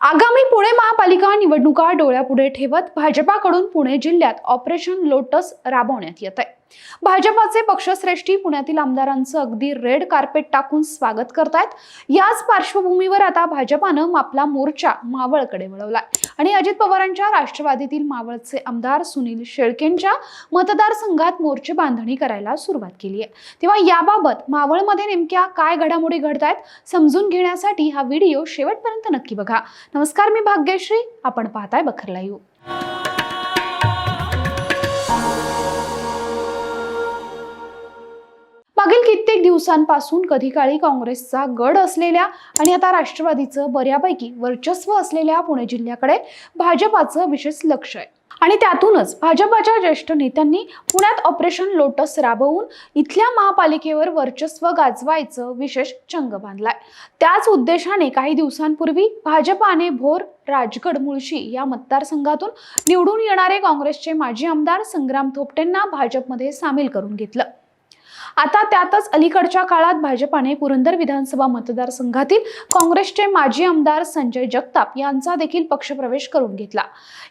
आगामी पुणे महापालिका निवडणुका डोळ्यापुढे ठेवत भाजपाकडून पुणे जिल्ह्यात ऑपरेशन लोटस राबवण्यात येत आहे भाजपाचे पक्षश्रेष्ठी पुण्यातील आमदारांचं अगदी रेड कार्पेट टाकून स्वागत करतायत. याच पार्श्वभूमीवर आता भाजपानं आपला मोर्चा मावळकडे वळवलाय. आणि अजित पवारांच्या राष्ट्रवादीतील मावळचे आमदार सुनील शेळकेंच्या मतदारसंघात मोर्चे बांधणी करायला सुरुवात केली आहे तेव्हा याबाबत मावळमध्ये नेमक्या काय घडामोडी घडत आहेत समजून घेण्यासाठी हा व्हिडिओ शेवटपर्यंत नक्की बघा. नमस्कार मी भाग्यश्री. आपण पाहताय बखरला येऊ दिवसांपासून कधी काळी काँग्रेसचा गड असलेल्या आणि आता राष्ट्रवादीचं बऱ्यापैकी वर्चस्व असलेल्या पुणे जिल्ह्याकडे भाजपाचं विशेष लक्ष आहे. आणि त्यातूनच भाजपाच्या ज्येष्ठ नेत्यांनी पुण्यात ऑपरेशन लोटस राबवून इथल्या महापालिकेवर वर्चस्व गाजवायचं विशेष चंग बांधलाय. त्याच उद्देशाने काही दिवसांपूर्वी भाजपाने भोर राजगड मुळशी या मतदारसंघातून निवडून येणारे काँग्रेसचे माजी आमदार संग्राम थोपटेंना भाजपमध्ये सामील करून घेतलं. आता त्यातच अलीकडच्या काळात भाजपाने पुरंदर विधानसभा मतदारसंघातील काँग्रेसचे माजी आमदार संजय जगताप यांचा देखील पक्षप्रवेश करून घेतला.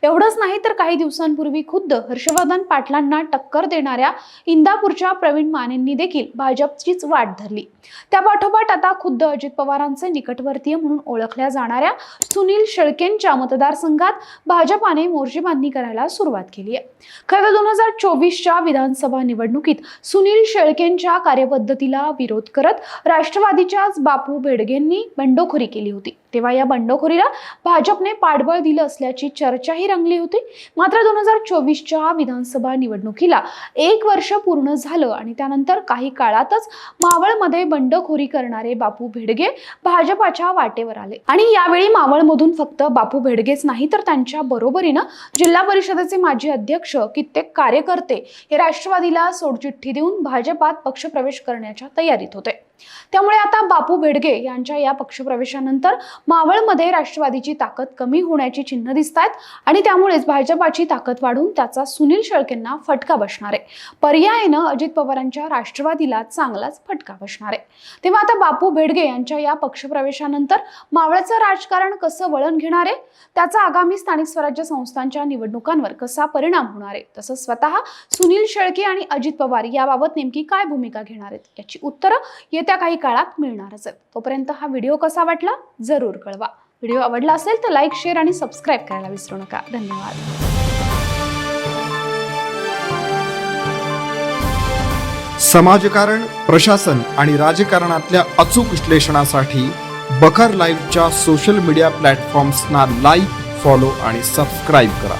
एवढंच नाही तर काही दिवसांपूर्वी खुद्द हर्षवर्धन पाटलांना टक्कर देणाऱ्या इंदापूरच्या प्रवीण मानेंनी देखील भाजपचीच वाट धरली. त्या पाठोपाठ आता खुद्द अजित पवारांचे निकटवर्तीय म्हणून ओळखल्या जाणाऱ्या सुनील शेळकेंच्या मतदारसंघात भाजपाने मोर्चे बांधणी करायला सुरुवात केली आहे. खरं दोन हजार चोवीसच्या विधानसभा निवडणुकीत सुनील शेळके शेळकेंच्या कार्यपद्धतीला विरोध करत राष्ट्रवादीच्याच बापू बेडगेंनी बंडखोरी केली होती. तेव्हा या बंडखोरीला भाजपने पाठबळ दिलं असल्याची चर्चाही रंगली होती. मात्र दोन हजार चोवीसच्या विधानसभा निवडणुकीला एक वर्ष पूर्ण झालं आणि त्यानंतर काही काळातच मावळमध्ये बंडखोरी करणारे बापू भेडगे भाजपाच्या वाटेवर आले. आणि यावेळी मावळमधून फक्त बापू भेडगेच नाही तर त्यांच्या बरोबरीनं जिल्हा परिषदेचे माजी अध्यक्ष कित्येक कार्यकर्ते हे राष्ट्रवादीला सोडचिठ्ठी देऊन भाजपात पक्षप्रवेश करण्याच्या तयारीत होते. त्यामुळे आता बापू भेडगे यांच्या या पक्षप्रवेशानंतर मावळमध्ये राष्ट्रवादीची ताकद कमी होण्याची चिन्ह दिसत आहेत आणि त्यामुळेच भाजपाची ताकद वाढून त्याचा सुनील शेळकेंना फटका बसणार आहे. पर्यायानं अजित पवारांच्या राष्ट्रवादीला चांगलाच फटका बसणार आहे. तेव्हा आता बापू भेडगे यांच्या या पक्षप्रवेशानंतर मावळचं राजकारण कसं वळण घेणार आहे? त्याचा आगामी स्थानिक स्वराज्य संस्थांच्या निवडणुकांवर कसा परिणाम होणार आहे? तसंच स्वतः सुनील शेळके आणि अजित पवार याबाबत नेमकी काय भूमिका घेणार आहेत? याची उत्तरं येत्या काही काळात मिळणारच आहेत. तोपर्यंत हा व्हिडिओ कसा वाटला जरूर कळवा. व्हिडिओ आवडला असेल तर लाईक शेअर आणि सबस्क्राईब करायला विसरू नका. धन्यवाद. समाजकारण प्रशासन आणि राजकारणातल्या अचूक विश्लेषणासाठी बखर लाईव्हच्या सोशल मीडिया प्लॅटफॉर्म्सना लाईक फॉलो आणि सबस्क्राईब करा.